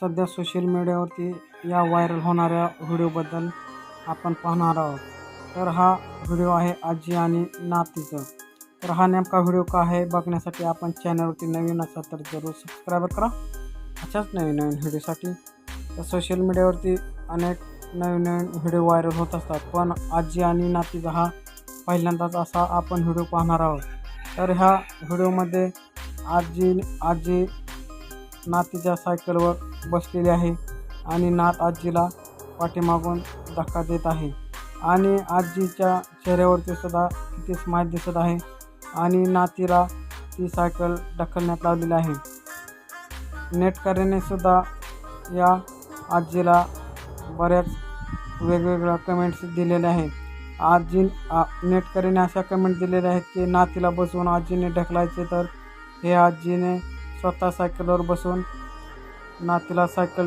सध्या सोशल मीडियावरती या व्हायरल होणाऱ्या व्हिडिओबद्दल आपण पाहणार आहोत. तर हा व्हिडिओ आहे आजी आणि नातीचं. तर हा नेमका व्हिडिओ का आहे बघण्यासाठी आपण चॅनलवरती नवीन असाल तर जरूर सबस्क्राईब करा. अशाच नवीन नवीन व्हिडिओसाठी तर सोशल मीडियावरती अनेक नवीन नवीन व्हिडिओ व्हायरल होत असतात. पण आजी आणि नातीचा हा पहिल्यांदाच असा आपण व्हिडिओ पाहणार आहोत. तर ह्या व्हिडिओमध्ये आजी आजी नातीच्या सायकलवर बसलेली आहे आणि नात आजीला पाठीमागून धक्का देत आहे. आणि आजीच्या चेहऱ्यावरती सुद्धा किती स्माईल दिसत आहे आणि नातीला ती सायकल ढकलण्यात लावलेली आहे. नेटकऱ्याने सुद्धा या आजीला बऱ्याच वेगवेगळ्या कमेंट्स दिलेल्या आहेत. आजी नेटकऱ्याने अशा कमेंट दिलेल्या आहेत की नातीला बसवून आजीने ढकलायचे तर हे आजीने स्वतः सायकलवर बसून नातीला सायकल